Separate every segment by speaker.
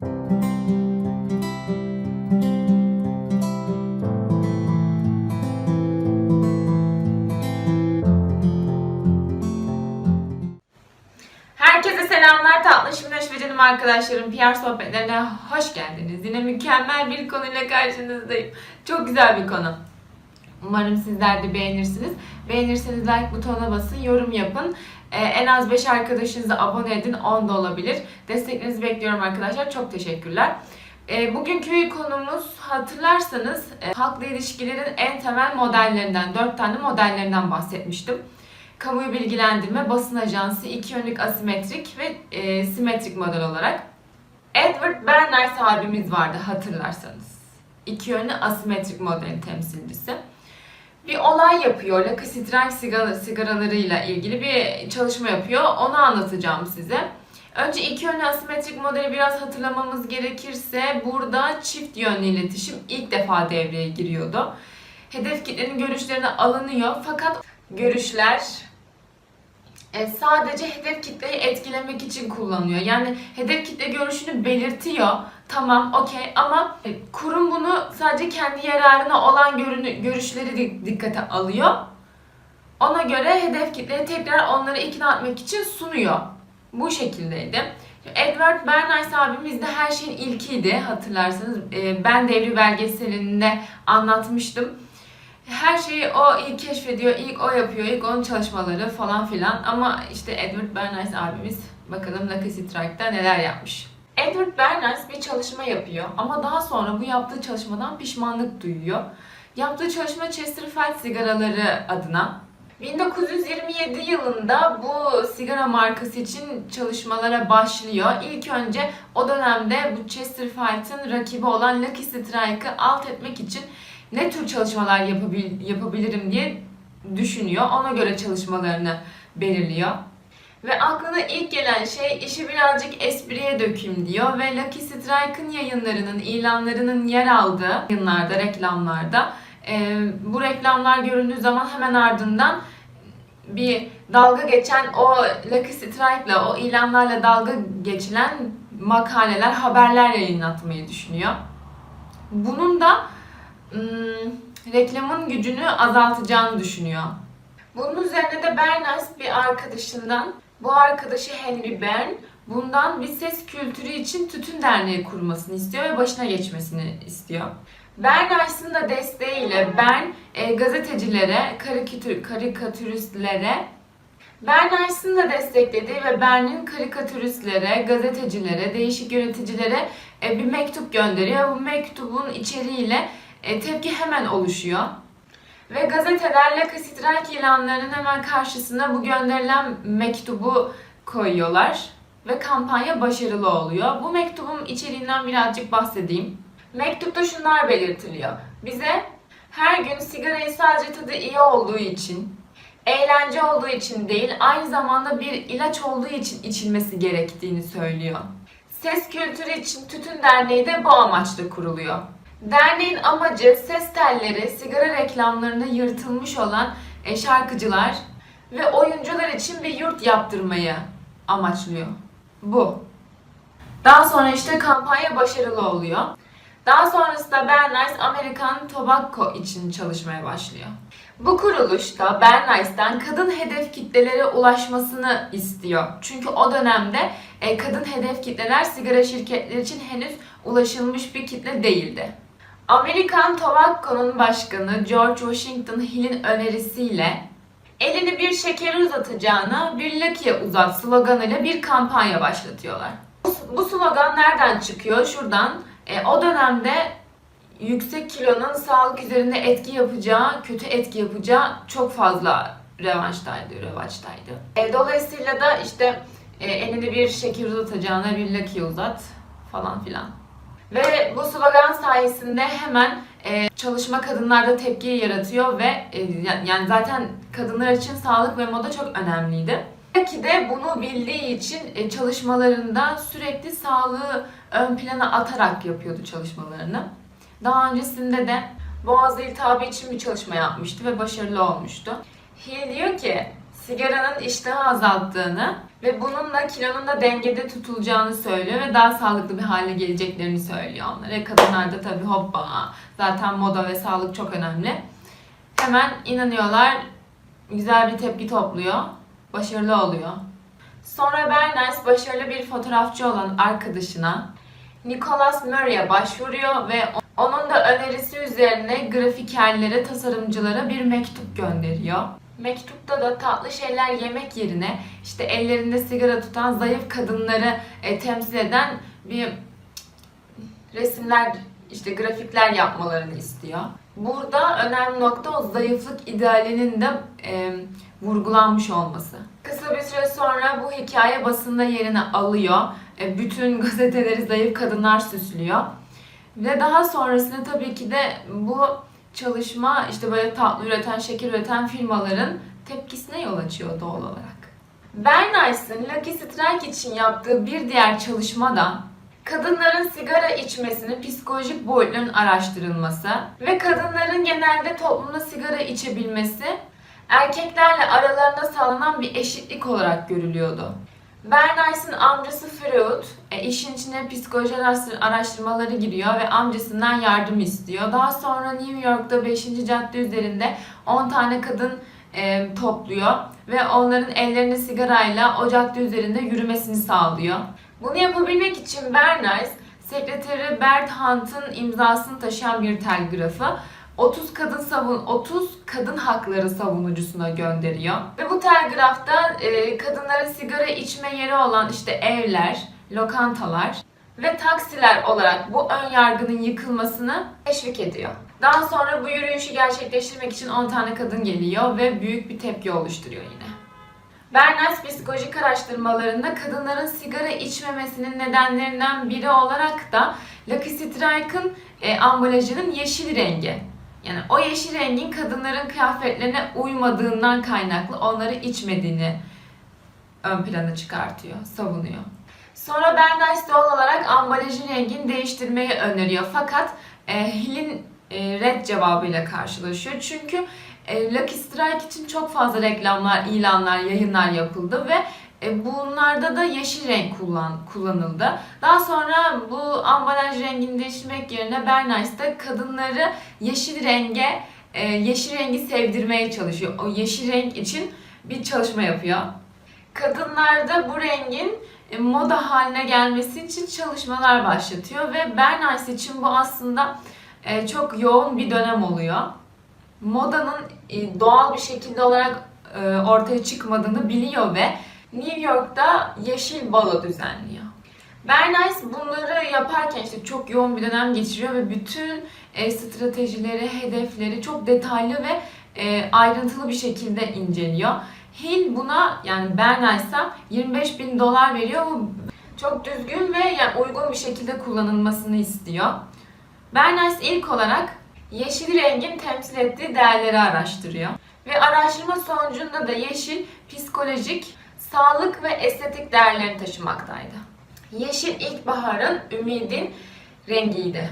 Speaker 1: Herkese selamlar tatlış minnoş ve canım arkadaşlarım. PR sohbetlerine hoş geldiniz. Yine mükemmel bir konuyla karşınızdayım. Çok güzel bir konu. Umarım sizler de beğenirsiniz. Beğenirseniz like butonuna basın, yorum yapın. Ee, en az 5 arkadaşınıza abone edin, 10 da olabilir. Desteklerinizi bekliyorum arkadaşlar. Çok teşekkürler. Ee, bugünkü konumuz hatırlarsanız e, halkla ilişkilerin en temel modellerinden, 4 tane modellerinden bahsetmiştim kamuyu bilgilendirme, basın ajansı, iki yönlük asimetrik ve e, simetrik model olarak. Edward Bernays abimiz vardı hatırlarsanız. İki yönlü asimetrik modelin temsilcisi. Bir olay yapıyor. Lakasitrenk sigara, sigaralarıyla ilgili bir çalışma yapıyor. Onu anlatacağım size. Önce iki yönlü asimetrik modeli biraz hatırlamamız gerekirse burada çift yönlü iletişim ilk defa devreye giriyordu. Hedef kitlenin görüşlerine alınıyor fakat görüşler e, sadece hedef kitleyi etkilemek için kullanıyor. Yani hedef kitle görüşünü belirtiyor. Tamam, okey ama e, kurum bunu sadece kendi yararına olan görünü, görüşleri di- dikkate alıyor. Ona göre hedef kitleye tekrar onları ikna etmek için sunuyor. Bu şekildeydi. Edward Bernays abimiz de her şeyin ilkiydi hatırlarsanız. E, Ben Devri belgeselinde anlatmıştım. Her şeyi o ilk keşfediyor, ilk o yapıyor, ilk onun çalışmaları falan filan. Ama işte Edward Bernays abimiz bakalım Lucky Strike'da neler yapmış. Edward Bernays bir çalışma yapıyor ama daha sonra bu yaptığı çalışmadan pişmanlık duyuyor. Yaptığı çalışma Chesterfield sigaraları adına. 1927 yılında bu sigara markası için çalışmalara başlıyor. İlk önce o dönemde bu Chesterfield'ın rakibi olan Lucky Strike'ı alt etmek için ne tür çalışmalar yapabil- yapabilirim diye düşünüyor. Ona göre çalışmalarını belirliyor. Ve aklına ilk gelen şey işi birazcık espriye dökeyim diyor ve Lucky Strike'ın yayınlarının, ilanlarının yer aldığı yayınlarda, reklamlarda e, bu reklamlar görüldüğü zaman hemen ardından bir dalga geçen o Lucky Strike'la, o ilanlarla dalga geçilen makaleler, haberler yayınlatmayı düşünüyor. Bunun da ım, reklamın gücünü azaltacağını düşünüyor. Bunun üzerine de Bernas bir arkadaşından, bu arkadaşı Henry Bern, bundan bir ses kültürü için tütün derneği kurmasını istiyor ve başına geçmesini istiyor. Bernas'ın da desteğiyle Bern e, gazetecilere, karikatür, karikatüristlere Bernas'ın da desteklediği ve Bern'in karikatüristlere, gazetecilere, değişik yöneticilere e, bir mektup gönderiyor. Bu mektubun içeriğiyle e, tepki hemen oluşuyor. Ve gazeteler Lucky Strike ilanlarının hemen karşısına bu gönderilen mektubu koyuyorlar. Ve kampanya başarılı oluyor. Bu mektubun içeriğinden birazcık bahsedeyim. Mektupta şunlar belirtiliyor. Bize her gün sigarayı sadece tadı iyi olduğu için, eğlence olduğu için değil, aynı zamanda bir ilaç olduğu için içilmesi gerektiğini söylüyor. Ses kültürü için Tütün Derneği de bu amaçla kuruluyor. Derneğin amacı ses telleri, sigara reklamlarında yırtılmış olan e, şarkıcılar ve oyuncular için bir yurt yaptırmayı amaçlıyor. Bu. Daha sonra işte kampanya başarılı oluyor. Daha sonrasında Bernays Amerikan Tobacco için çalışmaya başlıyor. Bu kuruluş da Bernays'tan kadın hedef kitlelere ulaşmasını istiyor. Çünkü o dönemde e, kadın hedef kitleler sigara şirketleri için henüz ulaşılmış bir kitle değildi. Amerikan Tobacco'nun başkanı George Washington Hill'in önerisiyle elini bir şekeri uzatacağına bir Lucky'ye uzat sloganıyla bir kampanya başlatıyorlar. Bu, slogan nereden çıkıyor? Şuradan e, o dönemde yüksek kilonun sağlık üzerinde etki yapacağı, kötü etki yapacağı çok fazla revanştaydı, revaçtaydı. E, dolayısıyla da işte e, elini bir şeker uzatacağına bir Lucky uzat falan filan. Ve bu slogan sayesinde hemen e, çalışma kadınlarda tepki yaratıyor ve e, ya- yani zaten kadınlar için sağlık ve moda çok önemliydi. Belki de bunu bildiği için e, çalışmalarında sürekli sağlığı ön plana atarak yapıyordu çalışmalarını. Daha öncesinde de boğaz iltihabı için bir çalışma yapmıştı ve başarılı olmuştu. Hill diyor ki sigaranın iştahı azalttığını ve bununla kilonun da dengede tutulacağını söylüyor ve daha sağlıklı bir hale geleceklerini söylüyor onlara. Kadınlarda tabii hoppa zaten moda ve sağlık çok önemli. Hemen inanıyorlar, güzel bir tepki topluyor, başarılı oluyor. Sonra Bernays başarılı bir fotoğrafçı olan arkadaşına Nicholas Murray'e başvuruyor ve onun da önerisi üzerine grafikerlere, tasarımcılara bir mektup gönderiyor. Mektupta da tatlı şeyler yemek yerine işte ellerinde sigara tutan zayıf kadınları e, temsil eden bir resimler, işte grafikler yapmalarını istiyor. Burada önemli nokta o zayıflık idealinin de e, vurgulanmış olması. Kısa bir süre sonra bu hikaye basında yerini alıyor. E, bütün gazeteleri zayıf kadınlar süslüyor. Ve daha sonrasında tabii ki de bu çalışma işte böyle tatlı üreten, şeker üreten firmaların tepkisine yol açıyor doğal olarak. Bernays'ın Lucky Strike için yaptığı bir diğer çalışma da kadınların sigara içmesinin psikolojik boyutlarının araştırılması ve kadınların genelde toplumda sigara içebilmesi erkeklerle aralarında sağlanan bir eşitlik olarak görülüyordu. Bernays'ın amcası Freud e, işin içine psikoloji araştır- araştırmaları giriyor ve amcasından yardım istiyor. Daha sonra New York'ta 5. cadde üzerinde 10 tane kadın e, topluyor ve onların ellerinde sigarayla o cadde üzerinde yürümesini sağlıyor. Bunu yapabilmek için Bernays, sekreteri Bert Hunt'ın imzasını taşıyan bir telgrafı 30 kadın savun 30 kadın hakları savunucusuna gönderiyor. Ve bu telgrafta e, kadınların sigara içme yeri olan işte evler, lokantalar ve taksiler olarak bu ön yargının yıkılmasını teşvik ediyor. Daha sonra bu yürüyüşü gerçekleştirmek için 10 tane kadın geliyor ve büyük bir tepki oluşturuyor yine. Bernays psikolojik araştırmalarında kadınların sigara içmemesinin nedenlerinden biri olarak da Lucky Strike'ın e, ambalajının yeşil rengi. Yani o yeşil rengin kadınların kıyafetlerine uymadığından kaynaklı onları içmediğini ön plana çıkartıyor, savunuyor. Sonra Bernays doğal olarak ambalajın rengini değiştirmeyi öneriyor. Fakat e, Hill'in e, red cevabıyla karşılaşıyor. Çünkü e, Lucky Strike için çok fazla reklamlar, ilanlar, yayınlar yapıldı ve e, bunlarda da yeşil renk kullan, kullanıldı. Daha sonra bu ambalaj rengini değiştirmek yerine Bernays da kadınları yeşil renge, e, yeşil rengi sevdirmeye çalışıyor. O yeşil renk için bir çalışma yapıyor. Kadınlarda bu rengin e, moda haline gelmesi için çalışmalar başlatıyor ve Bernays için bu aslında e, çok yoğun bir dönem oluyor. Modanın doğal bir şekilde olarak ortaya çıkmadığını biliyor ve New York'ta yeşil balo düzenliyor. Bernays bunları yaparken işte çok yoğun bir dönem geçiriyor ve bütün e, stratejileri, hedefleri çok detaylı ve e, ayrıntılı bir şekilde inceliyor. Hill buna yani Bernays'a 25 bin dolar veriyor. Bu çok düzgün ve yani uygun bir şekilde kullanılmasını istiyor. Bernays ilk olarak yeşil rengin temsil ettiği değerleri araştırıyor. Ve araştırma sonucunda da yeşil psikolojik, sağlık ve estetik değerlerini taşımaktaydı. Yeşil ilkbaharın, ümidin rengiydi.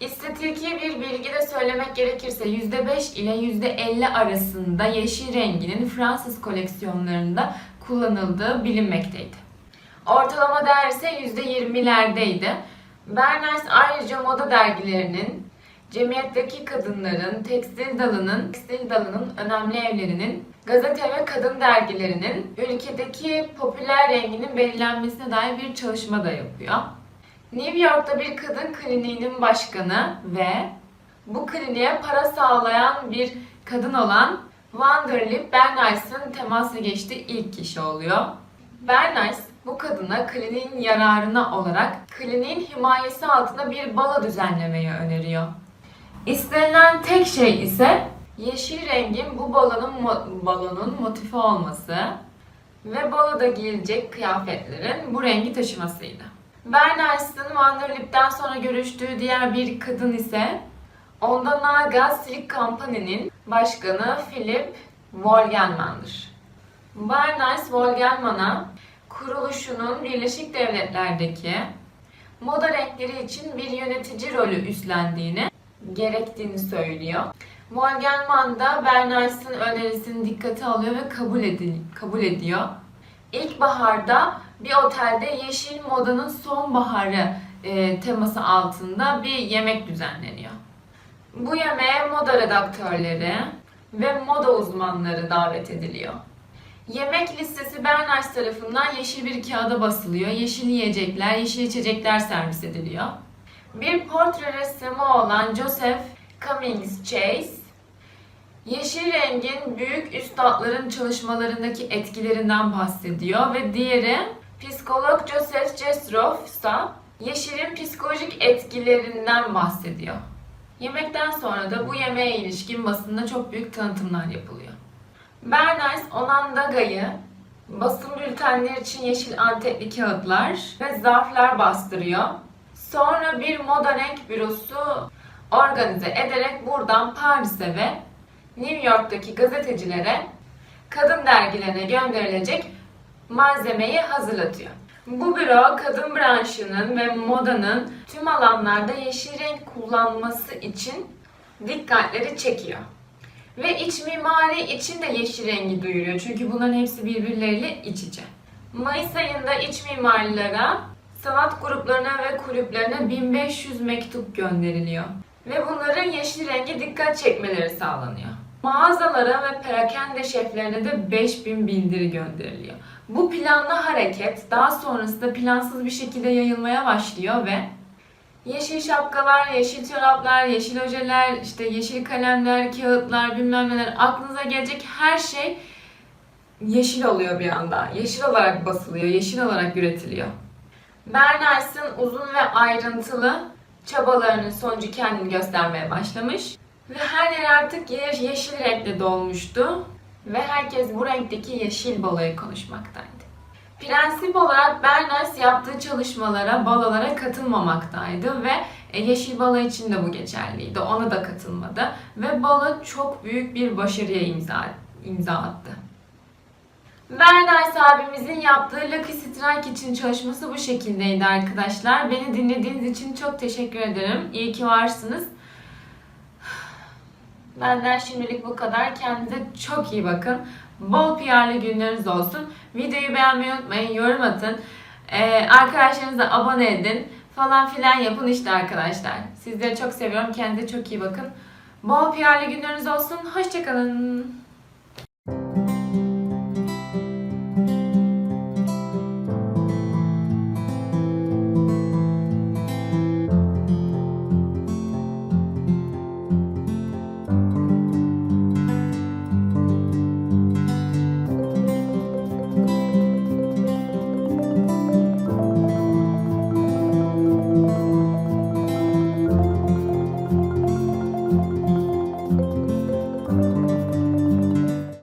Speaker 1: İstatistiki bir bilgi de söylemek gerekirse %5 ile %50 arasında yeşil renginin Fransız koleksiyonlarında kullanıldığı bilinmekteydi. Ortalama değer ise %20'lerdeydi. Bernays ayrıca moda dergilerinin, cemiyetteki kadınların, tekstil dalının, tekstil dalının önemli evlerinin, gazete ve kadın dergilerinin ülkedeki popüler renginin belirlenmesine dair bir çalışma da yapıyor. New York'ta bir kadın kliniğinin başkanı ve bu kliniğe para sağlayan bir kadın olan Vanderlip Bernays'ın temasa geçtiği ilk kişi oluyor. Bernays bu kadına kliniğin yararına olarak kliniğin himayesi altında bir balo düzenlemeyi öneriyor. İstenilen tek şey ise yeşil rengin bu balonun, balonun motifi olması ve baloda giyilecek kıyafetlerin bu rengi taşımasıydı. Bernays'ın Vanderlip'ten sonra görüştüğü diğer bir kadın ise Onda Naga Silk Company'nin başkanı Philip Volgenman'dır. Bernays Volgenman'a kuruluşunun Birleşik Devletler'deki moda renkleri için bir yönetici rolü üstlendiğini gerektiğini söylüyor. Morgan da Bernays'ın önerisini dikkate alıyor ve kabul, edil kabul ediyor. İlkbaharda bir otelde yeşil modanın sonbaharı e, teması altında bir yemek düzenleniyor. Bu yemeğe moda redaktörleri ve moda uzmanları davet ediliyor. Yemek listesi Bernays tarafından yeşil bir kağıda basılıyor. Yeşil yiyecekler, yeşil içecekler servis ediliyor. Bir portre ressamı olan Joseph Cummings Chase, yeşil rengin büyük üstadların çalışmalarındaki etkilerinden bahsediyor ve diğeri psikolog Joseph Jesroff ise yeşilin psikolojik etkilerinden bahsediyor. Yemekten sonra da bu yemeğe ilişkin basında çok büyük tanıtımlar yapılıyor. Bernays Onandaga'yı basın bültenleri için yeşil antetli kağıtlar ve zarflar bastırıyor. Sonra bir moda renk bürosu organize ederek buradan Paris'e ve New York'taki gazetecilere kadın dergilerine gönderilecek malzemeyi hazırlatıyor. Bu büro kadın branşının ve modanın tüm alanlarda yeşil renk kullanması için dikkatleri çekiyor. Ve iç mimari için de yeşil rengi duyuruyor. Çünkü bunların hepsi birbirleriyle iç içe. Mayıs ayında iç mimarlara, sanat gruplarına ve kulüplerine 1500 mektup gönderiliyor. Ve bunların yeşil rengi dikkat çekmeleri sağlanıyor. Mağazalara ve perakende şeflerine de 5000 bildiri gönderiliyor. Bu planlı hareket daha sonrasında plansız bir şekilde yayılmaya başlıyor ve Yeşil şapkalar, yeşil çoraplar, yeşil ojeler, işte yeşil kalemler, kağıtlar, bilmem neler aklınıza gelecek her şey yeşil oluyor bir anda. Yeşil olarak basılıyor, yeşil olarak üretiliyor. Bernays'ın uzun ve ayrıntılı çabalarının sonucu kendini göstermeye başlamış. Ve her yer artık ye- yeşil renkle dolmuştu. Ve herkes bu renkteki yeşil balayı konuşmaktaydı. Prensip olarak Bernays yaptığı çalışmalara, balolara katılmamaktaydı ve e, Yeşil Balo için de bu geçerliydi. Ona da katılmadı ve balo çok büyük bir başarıya imza, imza attı. Bernays abimizin yaptığı Lucky Strike için çalışması bu şekildeydi arkadaşlar. Beni dinlediğiniz için çok teşekkür ederim. İyi ki varsınız. Benden şimdilik bu kadar. Kendinize çok iyi bakın. Bol PR'lı günleriniz olsun. Videoyu beğenmeyi unutmayın. Yorum atın. Ee, arkadaşlarınıza abone edin. Falan filan yapın işte arkadaşlar. Sizleri çok seviyorum. Kendinize çok iyi bakın. Bol PR'lı günleriniz olsun. Hoşçakalın.